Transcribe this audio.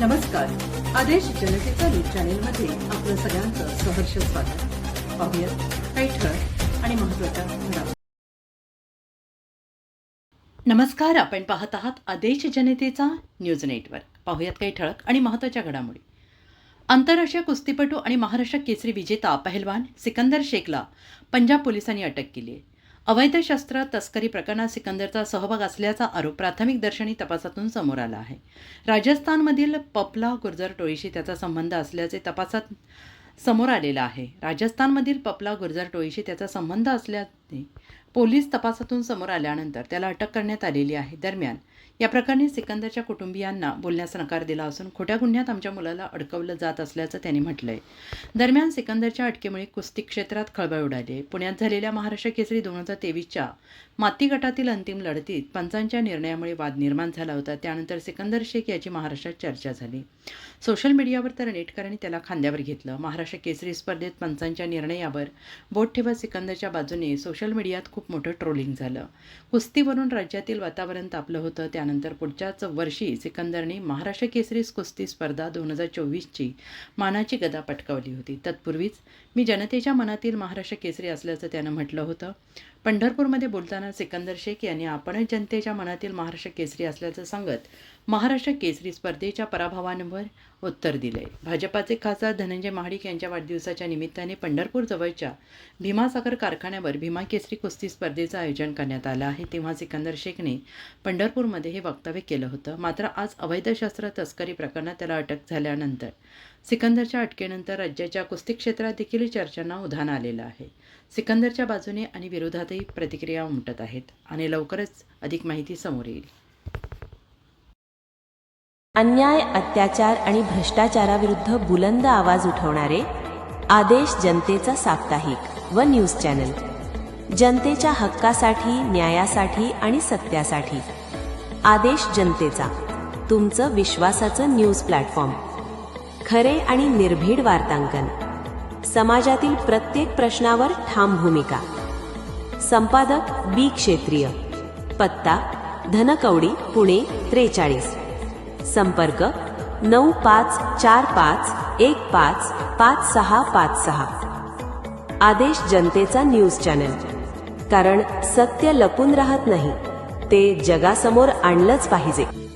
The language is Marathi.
नमस्कार. आदेश जनतेचा न्यूज चॅनेलमध्ये आपलं सगळ्यांचं सहर्ष स्वागत. पाहूयात काही ठळक आणि महत्त्वाच्या घडामोडी. नमस्कार आपण पाहत आहात आदेश जनतेचा न्यूज नेटवर्क. पाहूयात काही ठळक आणि महत्त्वाच्या घडामोडी. आंतरराष्ट्रीय कुस्तीपटू आणि महाराष्ट्र केसरी विजेता पहलवान सिकंदर शेखला पंजाब पोलिसांनी अटक केली आहे. अवैध शस्त्र तस्करी प्रकरणात सिकंदरचा सहभाग असल्याचा आरोप प्राथमिक दर्शनी तपासातून समोर आला आहे. राजस्थानमधील पपला गुर्जर टोळीशी त्याचा संबंध असल्याचे तपासात समोर आलेला आहे. राजस्थानमधील पपला गुर्जर टोळीशी त्याचा संबंध असल्याने पोलीस तपासातून समोर आल्यानंतर त्याला अटक करण्यात आलेली आहे. दरम्यान या प्रकरणी सिकंदरच्या कुटुंबियांना बोलण्यास नकार दिला असून खोट्या गुन्ह्यात आमच्या मुलाला अडकवलं जात असल्याचं त्यांनी म्हटलं आहे दरम्यान सिकंदरच्या अटकेमुळे कुस्ती क्षेत्रात खळबळ उडाली. आहे पुण्यात झालेल्या महाराष्ट्र केसरी दोन हजार तेवीसच्या माती गटातील अंतिम लढतीत पंचांच्या निर्णयामुळे वाद निर्माण झाला होता. त्यानंतर सिकंदर शेख याची महाराष्ट्रात चर्चा झाली. सोशल मीडियावर तर नेटकरांनी त्याला खांद्यावर घेतलं. महाराष्ट्र केसरी स्पर्धेत पंचांच्या निर्णयावर बोट ठेवत सिकंदरच्या बाजूने सोशल मीडियात खूप मोठं ट्रोलिंग झालं. कुस्तीवरून राज्यातील वातावरण तापलं होतं. त्यानंतर पुढच्याच वर्षी सिकंदरने महाराष्ट्र केसरी कुस्ती स्पर्धा दोन हजार चोवीसची मानाची गदा पटकावली होती. तत्पूर्वीच मी जनतेच्या मनातील महाराष्ट्र केसरी असल्याचं त्यानं म्हटलं होतं. पंढरपूरमध्ये बोलताना सिकंदर शेख यांनी आपणच जनतेच्या मनातील महाराष्ट्र केसरी असल्याचं सांगत महाराष्ट्र केसरी स्पर्धेच्या पराभवांवर उत्तर दिले भाजपाचे खासदार धनंजय महाडिक यांच्या वाढदिवसाच्या निमित्ताने पंढरपूरजवळच्या भीमासागर कारखान्यावर भीमा केसरी कुस्ती स्पर्धेचं आयोजन करण्यात आलं आहे. तेव्हा सिकंदर शेखने पंढरपूरमध्ये हे वक्तव्य केलं होतं. मात्र आज अवैध शस्त्र तस्करी प्रकरणात त्याला अटक झाल्यानंतर सिकंदरच्या अटकेनंतर राज्याच्या कुस्ती क्षेत्रात देखील चर्चांना उधाण आलेलं आहे. सिकंदरच्या बाजूने आणि विरोधातही प्रतिक्रिया उमटत आहेत. आणि लवकरच अधिक माहिती समोर येईल. अन्याय अत्याचार आणि भ्रष्टाचाराविरुद्ध बुलंद आवाज उठवणारे आदेश जनतेचा साप्ताहिक व न्यूज चॅनल. जनतेच्या हक्कासाठी न्यायासाठी आणि सत्यासाठी. आदेश जनतेचा. तुमचं विश्वासाचं न्यूज प्लॅटफॉर्म. खरे आणि निर्भीड वार्तांकन. समाजातील प्रत्येक प्रश्नावर ठाम भूमिका. संपादक बी क्षेत्रीय. पत्ता धनकवडी पुणे त्रेचाळीस. संपर्क नऊ पाच चार पाच एक पाच पाच सहा पाच सहा. आदेश जनतेचा न्यूज चॅनल. कारण सत्य लपून राहत नाही. ते जगासमोर आणलंच पाहिजे.